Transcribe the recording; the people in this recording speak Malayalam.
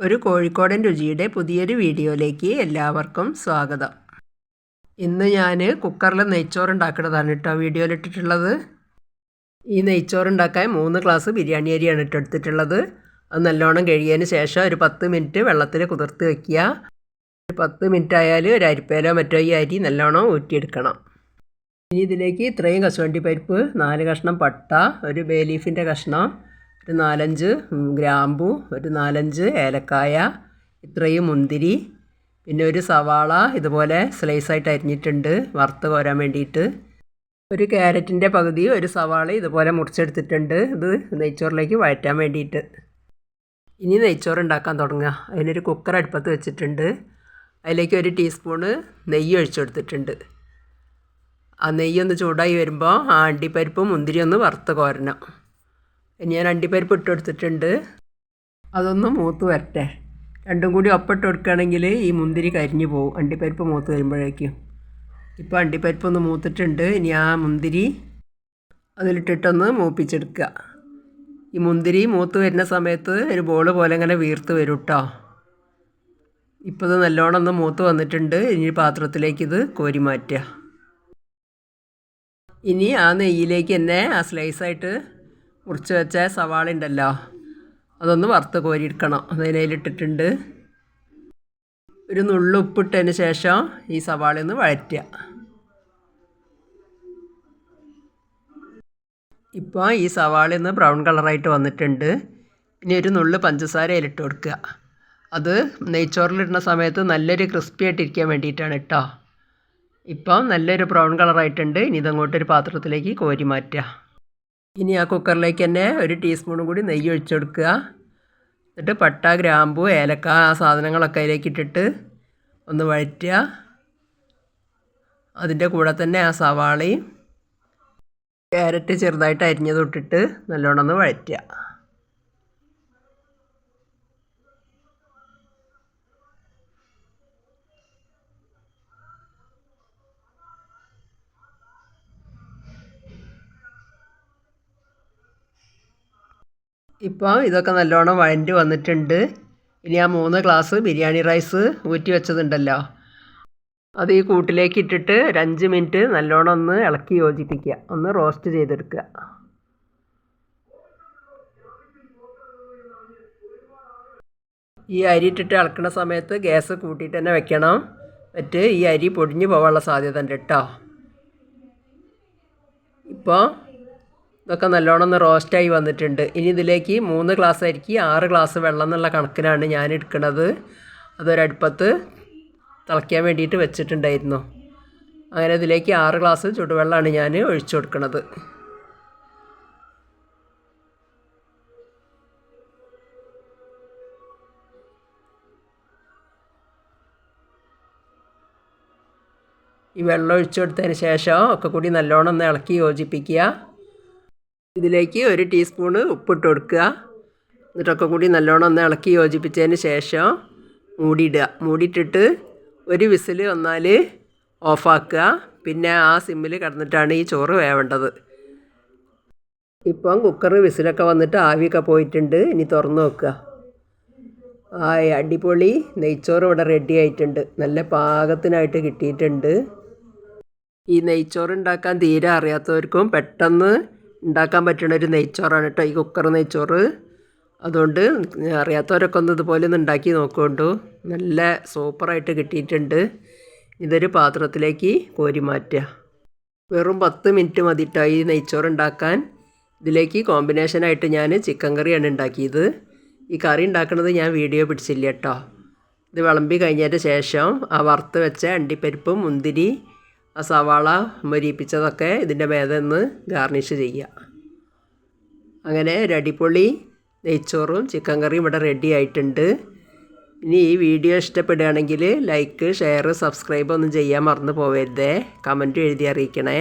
ഒരു കോഴിക്കോടൻ രുചിയുടെ പുതിയൊരു വീഡിയോയിലേക്ക് എല്ലാവർക്കും സ്വാഗതം. ഇന്ന് ഞാൻ കുക്കറിൽ നെയ്ച്ചോറ് ഉണ്ടാക്കുന്നതാണ് കേട്ടോ വീഡിയോയിൽ ഇട്ടിട്ടുള്ളത് ഈ നെയ്ച്ചോറ് ഉണ്ടാക്കാൻ മൂന്ന് ഗ്ലാസ് ബിരിയാണി അരിയാണ് ഇട്ട് എടുത്തിട്ടുള്ളത്. അത് നല്ലോണം കഴിയതിന് ശേഷം ഒരു പത്ത് മിനിറ്റ് വെള്ളത്തിൽ കുതിർത്ത് വയ്ക്കുക ഒരു പത്ത് മിനിറ്റ് ആയാൽ ഒരു അരിപ്പേലോ മറ്റോ ഈ അരി നല്ലോണം ഊറ്റിയെടുക്കണം. ഇനി ഇതിലേക്ക് ഇത്രയും കശുവണ്ടി പരിപ്പ് നാല് കഷ്ണം പട്ട ഒരു ബേ ലീഫിന്റെ കഷ്ണം ഒരു നാലഞ്ച് ഗ്രാമ്പു ഒരു നാലഞ്ച് ഏലക്കായ ഇത്രയും മുന്തിരി പിന്നെ ഒരു സവാള ഇതുപോലെ സ്ലൈസായിട്ട് അരിഞ്ഞിട്ടുണ്ട് വറുത്ത് കോരാൻ വേണ്ടിയിട്ട്. ഒരു ക്യാരറ്റിന്റെ പകുതി ഒരു സവാള ഇതുപോലെ മുറിച്ചെടുത്തിട്ടുണ്ട് ഇത് നെയ്ച്ചോറിലേക്ക് വഴറ്റാൻ വേണ്ടിയിട്ട്. ഇനി നെയ്ച്ചോറ് ഉണ്ടാക്കാൻ തുടങ്ങുക. അതിനൊരു കുക്കർ അടുപ്പത്ത് വെച്ചിട്ടുണ്ട്. അതിലേക്ക് ഒരു ടീസ്പൂണ് നെയ്യ് ഒഴിച്ചു കൊടുത്തിട്ടുണ്ട്. ആ നെയ്യൊന്ന് ചൂടായി വരുമ്പോൾ ആ അണ്ടിപ്പരിപ്പും മുന്തിരി ഒന്ന് വറുത്ത് കോരണം. ഞാൻ അണ്ടിപ്പരിപ്പ് ഇട്ട് കൊടുത്തിട്ടുണ്ട് അതൊന്ന് മൂത്ത് വരട്ടെ. രണ്ടും കൂടി ഒപ്പിട്ട് കൊടുക്കുകയാണെങ്കിൽ ഈ മുന്തിരി കരിഞ്ഞു പോകും അണ്ടിപ്പരിപ്പ് മൂത്ത് വരുമ്പോഴേക്കും. ഇപ്പോൾ അണ്ടിപ്പരിപ്പ് ഒന്ന് മൂത്തിട്ടുണ്ട്. ഇനി ആ മുന്തിരി അതിലിട്ടിട്ടൊന്ന് മൂപ്പിച്ചെടുക്കുക. ഈ മുന്തിരി മൂത്ത് വരുന്ന സമയത്ത് ഒരു ബോൾ പോലെ ഇങ്ങനെ വീർത്ത് വരും കേട്ടോ ഇപ്പോൾ ഇത് നല്ലോണം ഒന്ന് മൂത്ത് വന്നിട്ടുണ്ട്. ഇനി പാത്രത്തിലേക്ക് ഇത് കോരി മാറ്റുക. ഇനി ആ നെയ്യിലേക്ക് തന്നെ ആ സ്ലൈസായിട്ട് മുറിച്ച് വെച്ച സവാള ഉണ്ടല്ലോ. അതൊന്ന് വറുത്ത് കോരിയെടുക്കണം. അതിനതിലിട്ടിട്ടുണ്ട് ഒരു നുള്ളു ഉപ്പിട്ടതിന് ശേഷം ഈ സവാള ഒന്ന് വഴറ്റുക. ഇപ്പോൾ ഈ സവാള ഒന്ന് ബ്രൗൺ കളറായിട്ട് വന്നിട്ടുണ്ട്. ഇനി ഒരു നുള്ളു പഞ്ചസാര അതിലിട്ട് കൊടുക്കുക. അത് നെയ്ച്ചോറിലിടുന്ന സമയത്ത് നല്ലൊരു ക്രിസ്പി ആയിട്ടിരിക്കാൻ വേണ്ടിയിട്ടാണ് കേട്ടോ. ഇപ്പം നല്ലൊരു ബ്രൗൺ കളറായിട്ടുണ്ട്. ഇനി ഇതങ്ങോട്ടൊരു പാത്രത്തിലേക്ക് കോരി മാറ്റുക. ഇനി ആ കുക്കറിലേക്ക് തന്നെ ഒരു ടീസ്പൂണും കൂടി നെയ്യ് ഒഴിച്ചു കൊടുക്കുക. എന്നിട്ട് പട്ട ഗ്രാമ്പു ഏലക്ക ആ സാധനങ്ങളൊക്കെ അതിലേക്ക് ഇട്ടിട്ട് ഒന്ന് വഴറ്റുക. അതിന്റെ കൂടെ തന്നെ ആ സവാളയും ക്യാരറ്റ് ചെറുതായിട്ട് അരിഞ്ഞത് ഇട്ടിട്ട് നല്ലോണം ഒന്ന് വഴറ്റുക. ഇപ്പോൾ ഇതൊക്കെ നല്ലോണം വഴണ്ടി വന്നിട്ടുണ്ട്. ഇനി ആ മൂന്ന് ഗ്ലാസ് ബിരിയാണി റൈസ് ഊറ്റി വെച്ചതുണ്ടല്ലോ. അത് ഈ കൂട്ടിലേക്ക് ഇട്ടിട്ട് ഒരു അഞ്ച് മിനിറ്റ് നല്ലോണം ഒന്ന് ഇളക്കി യോജിപ്പിക്കുക. ഒന്ന് റോസ്റ്റ് ചെയ്തെടുക്കുക. ഈ അരി ഇട്ടിട്ട് ഇളക്കുന്ന സമയത്ത് ഗ്യാസ് കൂട്ടിയിട്ട് തന്നെ വെക്കണം. മറ്റ് ഈ അരി പൊടിഞ്ഞു പോകാനുള്ള സാധ്യത ഉണ്ട് കേട്ടോ. ഇപ്പോൾ ഇതൊക്കെ നല്ലോണം ഒന്ന് റോസ്റ്റായി വന്നിട്ടുണ്ട്. ഇനി ഇതിലേക്ക് മൂന്ന് ഗ്ലാസ് അരിക്ക് ആറ് ഗ്ലാസ് വെള്ളം എന്നുള്ള കണക്കിനാണ് ഞാൻ എടുക്കുന്നത് അതൊരടുപ്പത്ത് തിളയ്ക്കാൻ വേണ്ടിയിട്ട് വെച്ചിട്ടുണ്ടായിരുന്നു. അങ്ങനെ ഇതിലേക്ക് ആറ് ഗ്ലാസ് ചുടുവെള്ളമാണ് ഞാൻ ഒഴിച്ചു കൊടുക്കുന്നത് ഈ വെള്ളം ഒഴിച്ചു കൊടുത്തതിന് ശേഷം ഒക്കെ കൂടി നല്ലോണം ഒന്ന് ഇളക്കി യോജിപ്പിക്കുക. ഇതിലേക്ക് ഒരു ടീസ്പൂണ് ഉപ്പിട്ട് കൊടുക്കുക. എന്നിട്ടൊക്കെ കൂടി നല്ലോണം ഒന്ന് ഇളക്കി യോജിപ്പിച്ചതിന് ശേഷം മൂടിയിടുക. മൂടിയിട്ടിട്ട് ഒരു വിസിൽ വന്നാൽ ഓഫാക്കുക. പിന്നെ ആ സിമ്മിൽ കിടന്നിട്ടാണ് ഈ ചോറ് വേവേണ്ടത്. ഇപ്പം കുക്കർ വിസിലൊക്കെ വന്നിട്ട് ആവിയൊക്കെ പോയിട്ടുണ്ട്. ഇനി തുറന്ന് നോക്കുക. ആ അടിപൊളി നെയ്ച്ചോറ് ഇവിടെ റെഡി ആയിട്ടുണ്ട്. നല്ല പാകത്തിനായിട്ട് കിട്ടിയിട്ടുണ്ട്. ഈ നെയ്ച്ചോറ് ഉണ്ടാക്കാൻ തീരെ അറിയാത്തവർക്കും പെട്ടെന്ന് ഉണ്ടാക്കാൻ പറ്റുന്ന ഒരു നെയ്ച്ചോറാണ് കേട്ടോ. ഈ കുക്കർ നെയ്ച്ചോറ്. അതുകൊണ്ട് അറിയാത്തവരൊക്കെ ഒന്ന് ഇതുപോലെ ഒന്ന് ഉണ്ടാക്കി നോക്കുകൊണ്ടു. നല്ല സൂപ്പറായിട്ട് കിട്ടിയിട്ടുണ്ട്. ഇതൊരു പാത്രത്തിലേക്ക് കോരി മാറ്റുക. വെറും പത്ത് മിനിറ്റ് മതിട്ടോ ഈ നെയ്ച്ചോറ് ഉണ്ടാക്കാൻ. ഇതിലേക്ക് കോമ്പിനേഷനായിട്ട് ഞാൻ ചിക്കൻ കറിയാണ് ഉണ്ടാക്കിയത്. ഈ കറി ഉണ്ടാക്കുന്നത് ഞാൻ വീഡിയോ പിടിച്ചില്ല കേട്ടോ ഇത് വിളമ്പി കഴിഞ്ഞതിന് ശേഷം ആ വറുത്ത് വെച്ച അണ്ടിപ്പരിപ്പും മുന്തിരി ആ സവാള മരിപ്പിച്ചതൊക്കെ ഇതിന്റെ മേതെ നിന്ന് ഗാർണിഷ് ചെയ്യുക. അങ്ങനെ ഒരു അടിപൊളി നെയ്ച്ചോറും ചിക്കൻ കറിയും ഇവിടെ റെഡി ആയിട്ടുണ്ട്. ഇനി ഈ വീഡിയോ ഇഷ്ടപ്പെടുകയാണെങ്കിൽ ലൈക്ക് ഷെയർ സബ്സ്ക്രൈബ് ഒന്നും ചെയ്യാൻ മറന്നു പോവരുതേ. കമന്റ് എഴുതി അറിയിക്കണേ.